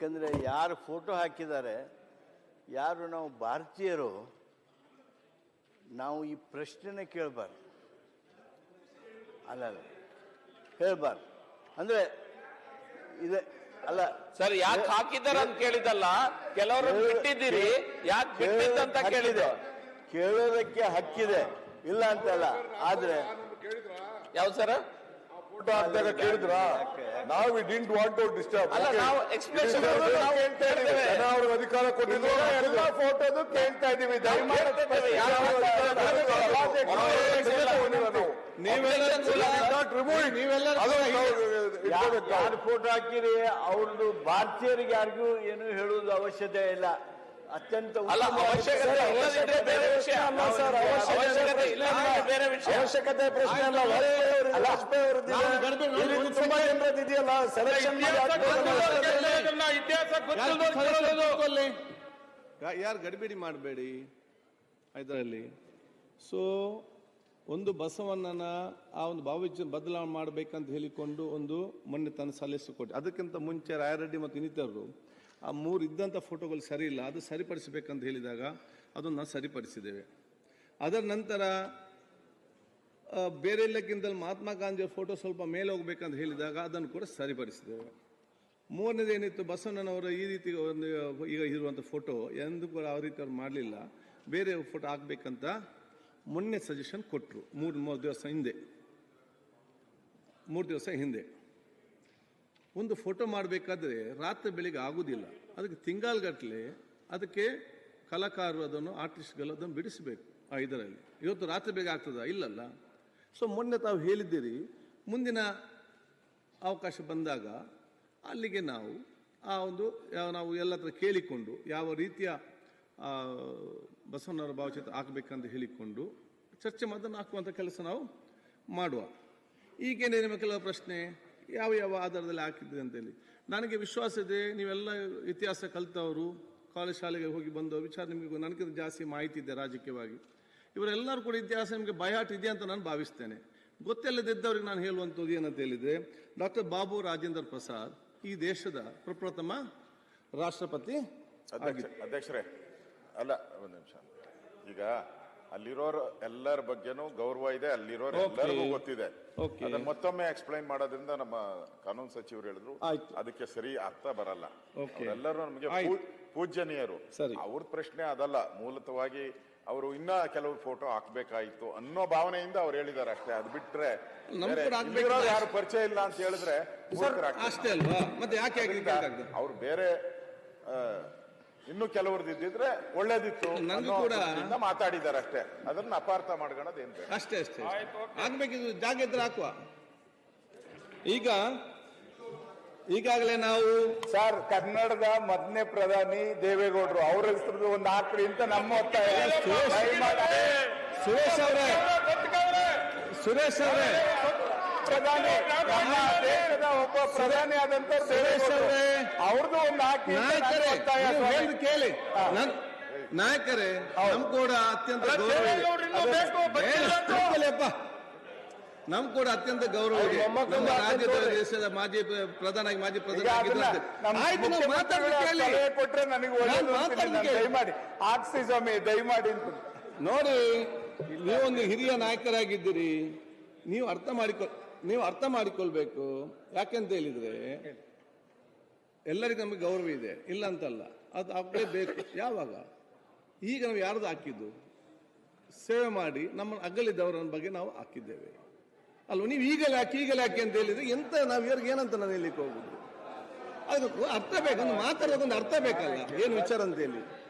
ಯಾಕಂದರೆ ಯಾರು ಫೋಟೋ ಹಾಕಿದ್ದಾರೆ ಯಾರು ನಾವು ಭಾರತೀಯರು ನಾವು ಈ ಪ್ರಶ್ನೆನೇ ಕೇಳಬಾರ್ದು. ಅಲ್ಲ ಅಲ್ಲ ಅಂದ್ರೆ ಅಂದರೆ ಇದೆ ಅಲ್ಲ ಸರ್ ಯಾಕೆ ಹಾಕಿದ್ದಾರೆ ಅಂತ ಕೇಳಿದಲ್ಲ ಕೆಲವರು ಬಿಟ್ಟಿದ್ದೀರಿ. ಯಾಕೆ ಬಿಟ್ಟಿದ್ದಂತ ಕೇಳಿದೆ ಕೇಳೋದಕ್ಕೆ ಹಕ್ಕಿದೆ. ಇಲ್ಲ ಅಂತಲ್ಲ ಆದ್ರೆ ಯಾವ್ದು ಸರ್? ಫೋಟೋ ಹಾಕ್ದಾಗ ಕೇಳಿದ್ರ? ನಾವು ಡಿಂಟ್ ವಾಂಟ್ ಟು ಡಿಸ್ಟರ್ಬ್ ಅವ್ರಿಗೆ ಅಧಿಕಾರ ಕೊಟ್ಟಿದ್ರು ಎಲ್ಲ ಫೋಟೋದು ಕೇಳ್ತಾ ಇದೀವಿ ಯಾರು ಫೋಟೋ ಹಾಕಿರಿ ಅವ್ರದ್ದು ಭಾರತೀಯರಿಗೆ ಯಾರಿಗೂ ಏನು ಹೇಳುವುದು ಅವಶ್ಯಕತೆ ಇಲ್ಲ. ಅತ್ಯಂತ ಅವಶ್ಯಕತೆ ಇಲ್ಲದಿದ್ರೆ ಬೇರೆ ವಿಷಯ. ಅಲ್ಲ ಅವಶ್ಯಕತೆ ಇಲ್ಲದಿದ್ರೆ ಬೇರೆ ವಿಷಯ. ಅವಶ್ಯಕತೆ ಪ್ರಶ್ನೆ ಅಲ್ಲ. ವಾಜಪೇಯಿ ಅವರದ್ದು ತುಂಬಾ ಜನರದ್ದು ಇದೆಯಲ್ಲ? ಸೆಲೆಕ್ಷನ್ ಯಾರು ಗಡಿಬಿಡಿ ಮಾಡಬೇಡಿ? ಇದರಲ್ಲಿ ಸೊ ಒಂದು ಬಸವಣ್ಣನ ಆ ಒಂದು ಭಾವಚಿತ್ರ ಬದಲಾವಣೆ ಮಾಡಬೇಕಂತ ಹೇಳಿಕೊಂಡು ಒಂದು ಮೊನ್ನೆ ತನ್ನ ಸಲಹೆ ಕೊಟ್ಟೆ. ಅದಕ್ಕಿಂತ ಮುಂಚೆ ರಾಯರೆಡ್ಡಿ ಮತ್ತು ಇನ್ನಿತರರು ಆ ಮೂರು ಇದ್ದಂಥ ಫೋಟೋಗಳು ಸರಿ ಇಲ್ಲ, ಅದು ಸರಿಪಡಿಸಬೇಕಂತ ಹೇಳಿದಾಗ ಅದನ್ನು ಸರಿಪಡಿಸಿದ್ದೇವೆ. ಅದರ ನಂತರ ಬೇರೆ ಎಲ್ಲಕ್ಕಿಂತಲೂ ಮಹಾತ್ಮ ಗಾಂಧಿಯ ಫೋಟೋ ಸ್ವಲ್ಪ ಮೇಲೆ ಹೋಗ್ಬೇಕಂತ ಹೇಳಿದಾಗ ಅದನ್ನು ಕೂಡ ಸರಿಪಡಿಸಿದ್ದೇವೆ. ಮೂರನೇದೇನಿತ್ತು ಬಸವಣ್ಣನವರ ಈ ರೀತಿ ಒಂದು, ಈಗ ಇರುವಂಥ ಫೋಟೋ ಎಂದೂ ಕೂಡ ಆ ರೀತಿ ಅವ್ರು ಮಾಡಲಿಲ್ಲ. ಬೇರೆ ಫೋಟೋ ಹಾಕಬೇಕಂತ ಮೊನ್ನೆ ಸಜೆಷನ್ ಕೊಟ್ಟರು ಮೂರು ಮೂರು ದಿವಸ ಹಿಂದೆ. ಮೂರು ದಿವಸ ಹಿಂದೆ. ಒಂದು ಫೋಟೋ ಮಾಡಬೇಕಾದ್ರೆ ರಾತ್ರಿ ಬೆಳಿಗ್ಗೆ ಆಗೋದಿಲ್ಲ. ಅದಕ್ಕೆ ತಿಂಗಾಲ್ಗಟ್ಟಲೆ ಅದಕ್ಕೆ ಕಲಾಕಾರರು ಅದನ್ನು, ಆರ್ಟಿಸ್ಟ್ಗಳು ಅದನ್ನು ಬಿಡಿಸಬೇಕು ಆ ಇದರಲ್ಲಿ. ಇವತ್ತು ರಾತ್ರಿ ಬೇಗ ಆಗ್ತದ? ಇಲ್ಲಲ್ಲ. ಸೊ ಮೊನ್ನೆ ತಾವು ಹೇಳಿದ್ದೀರಿ, ಮುಂದಿನ ಅವಕಾಶ ಬಂದಾಗ ಅಲ್ಲಿಗೆ ನಾವು ಆ ಒಂದು, ನಾವು ಎಲ್ಲ ಹತ್ರ ಕೇಳಿಕೊಂಡು ಯಾವ ರೀತಿಯ ಬಸವಣ್ಣವರ ಭಾವಚಿತ್ರ ಹಾಕಬೇಕಂತ ಹೇಳಿಕೊಂಡು ಚರ್ಚೆ ಮಾಡೋದನ್ನು ಹಾಕುವಂಥ ಕೆಲಸ ನಾವು ಮಾಡುವ. ಈಗೇನೇ ನಿಮ್ಮ ಕೆಲವು ಪ್ರಶ್ನೆ? ಯಾವ ಯಾವ ಆಧಾರದಲ್ಲಿ ಹಾಕಿದ್ರಿ ಅಂತೇಳಿ. ನನಗೆ ವಿಶ್ವಾಸ ಇದೆ ನೀವೆಲ್ಲ ಇತಿಹಾಸ ಕಲಿತವರು ಕಾಲೇಜ್ ಶಾಲೆಗೆ ಹೋಗಿ ಬಂದವರು ವಿಚಾರ ನಿಮಗೆ ನನಗಿಂತ ಜಾಸ್ತಿ ಮಾಹಿತಿ ಇದೆ ರಾಜಕೀಯವಾಗಿ. ಇವರೆಲ್ಲರೂ ಕೂಡ ಇತಿಹಾಸ ನಿಮಗೆ ಬಯಹಾಟ್ ಇದೆ ಅಂತ ನಾನು ಭಾವಿಸ್ತೇನೆ. ಗೊತ್ತಿಲ್ಲದಿದ್ದವ್ರಿಗೆ ನಾನು ಹೇಳುವಂಥದ್ದು ಏನಂತ ಹೇಳಿದರೆ ಡಾಕ್ಟರ್ ಬಾಬು ರಾಜೇಂದ್ರ ಪ್ರಸಾದ್ ಈ ದೇಶದ ಪ್ರಪ್ರಥಮ ರಾಷ್ಟ್ರಪತಿ ಅಧ್ಯಕ್ಷ ಅಧ್ಯಕ್ಷರೇ ಅಲ್ಲ ಒಂದು ನಿಮಿಷ. ಈಗ ಅಲ್ಲಿರೋರು ಎಲ್ಲರ ಬಗ್ಗೆನೂ ಗೌರವ ಇದೆ ಅಲ್ಲಿರೋರು ಎಲ್ಲರಿಗೂ ಗೊತ್ತಿದೆ. ಅದನ್ನ ಮತ್ತೊಮ್ಮೆ ಎಕ್ಸ್ಪ್ಲೈನ್ ಮಾಡೋದ್ರಿಂದ ನಮ್ಮ ಕಾನೂನು ಸಚಿವರು ಹೇಳಿದ್ರು ಅದಕ್ಕೆ ಸರಿ ಅರ್ಥ ಬರಲ್ಲ. ಎಲ್ಲರೂ ನಮಗೆ. ಪೂಜ್ಯನೀಯರು. ಅವ್ರ ಪ್ರಶ್ನೆ ಅದಲ್ಲ ಮೂಲತವಾಗಿ ಅವರು ಇನ್ನ ಕೆಲವು ಫೋಟೋ ಹಾಕ್ಬೇಕಾಯ್ತು ಅನ್ನೋ ಭಾವನೆಯಿಂದ ಅವ್ರು ಹೇಳಿದ್ದಾರೆ ಅಷ್ಟೇ. ಅದು ಬಿಟ್ರೆ ಯಾರು ಪರಿಚಯ ಇಲ್ಲ ಅಂತ ಹೇಳಿದ್ರೆ ಅಷ್ಟೇ ಅಲ್ವಾ? ಮತ್ತೆ ಯಾಕೆ ಅವ್ರು ಬೇರೆ ಇನ್ನು ಕೆಲವ್ರದ್ದು ಇದ್ದಿದ್ರೆ ಒಳ್ಳೇದಿತ್ತು ನನಗೂ ಕೂಡ- ಮಾತಾಡಿದ್ದಾರೆ ಅಷ್ಟೇ ಅದನ್ನ ಅಪಾರ್ಥ ಮಾಡ್ಕೊಳ್ಳೋದೇನು. ಅಷ್ಟೇ ಅಷ್ಟೇ ಆಗ್ಬೇಕಿದ್ರು ಜಾಗ ಇದ್ರೆ ಹಾಕುವ. ಈಗ ಈಗಾಗಲೇ ನಾವು ಸರ್ ಕನ್ನಡದ ಮೊದಲನೇ ಪ್ರಧಾನಿ ದೇವೇಗೌಡರು ಅವ್ರ ಹೆಸರು ಒಂದು ಹಾಕ್ರಿ ಅಂತ ನಮ್ಮ ಒತ್ತಾಯ ಸುರೇಶ್ ಅವರೇ ಸುರೇಶ್ ಅವರೇ ಪ್ರಧಾನಿ ಒಬ್ಬ ಪ್ರಧಾನಿ ಆದಂತ ಅವ್ರದ್ದು ಒಂದು ಹಾಕಿ ಕೇಳಿ. ನಾಯಕರೇ ನಮ್ ಕೂಡ ಅತ್ಯಂತ ಗೌರವ ಇದೆ. ನಮ್ ಕೂಡ ಅತ್ಯಂತ ಗೌರವ ಇದೆ. ನಮ್ಮ ರಾಜ್ಯದ ದೇಶದ ಮಾಜಿ ಪ್ರಧಾನ ಮಾಜಿ ಪ್ರಧಾನ. ದಯಮಾಡಿ. ಹಾಕ್ಸಿ ಸ್ವಾಮಿ ದಯಮಾಡಿ ನೋಡಿ ನೀವೊಂದು ಹಿರಿಯ ನಾಯಕರಾಗಿದ್ದೀರಿ. ನೀವು ಅರ್ಥ ಮಾಡಿಕೊ ನೀವು ಅರ್ಥ ಮಾಡಿಕೊಳ್ಬೇಕು. ಯಾಕೆಂತ ಹೇಳಿದ್ರೆ, ಎಲ್ಲರಿಗೂ ನಮಗೆ ಗೌರವ ಇದೆ. ಇಲ್ಲ ಅಂತಲ್ಲ. ಅದು ಆಗಲೇಬೇಕು ಯಾವಾಗ? ಈಗ ನಾವು ಯಾರ್ದು ಹಾಕಿದ್ದು? ಸೇವೆ ಮಾಡಿ ನಮ್ಮ ಅಗಲಿದ್ದವರ ಬಗ್ಗೆ ನಾವು ಹಾಕಿದ್ದೇವೆ. ಅಲ್ವ? ನೀವು ಈಗಲೇ ಹಾಕಿ ಈಗಲೇ ಹಾಕಿ ಅಂತ ಹೇಳಿದ್ರೆ ಎಂತ ನಾವು ಇವ್ರಿಗೆ ಏನಂತ ನಾನು ಹೇಳಲಿಕ್ಕೆ ಹೋಗುದು? ಅದಕ್ಕೂ ಅರ್ಥ ಬೇಕು. ಮಾತಾಡೋದೊಂದು ಅರ್ಥ ಬೇಕಲ್ಲ. ಏನು ವಿಚಾರ ಅಂತ ಹೇಳಿ.